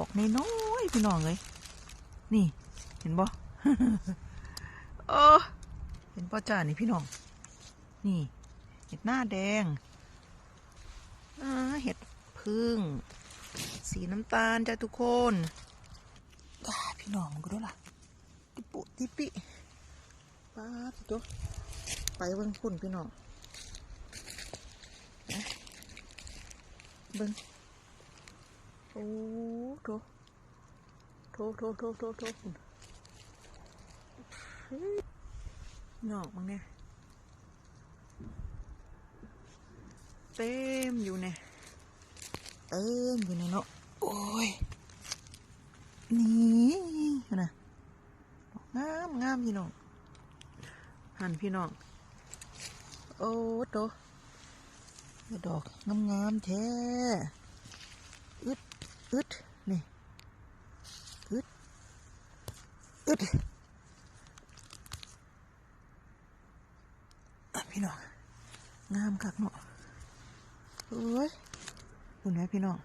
ดอกน้อยๆพี่น้องเลยนี่ เห็นบ่เออเห็นป่ะจ้านี่พี่น้อง นี่ เห็ดหน้าแดงเห็ดพึ่ง สีน้ำตาลจ้าทุกคนพี่น้องมันก็ด้วยล่ะติปุติปิป้าดตัวไปเบิ่งพุ่นพี่น้องเบิ่ง โอ้โถโถโถโถโถโถพุ่นอกมั้งเนี่ย เต็มอยู่เนี่ย เต็มอยู่เนี่ยเนาะ โอ้ย นี่นะงามงามพี่น้อง หันพี่น้อง โอ้โตดอกงามงามๆแท้ อึดนี่อึดอึดอพี่น้อง งามคักเนาะเอ้ยคุณแม่พี่น้อง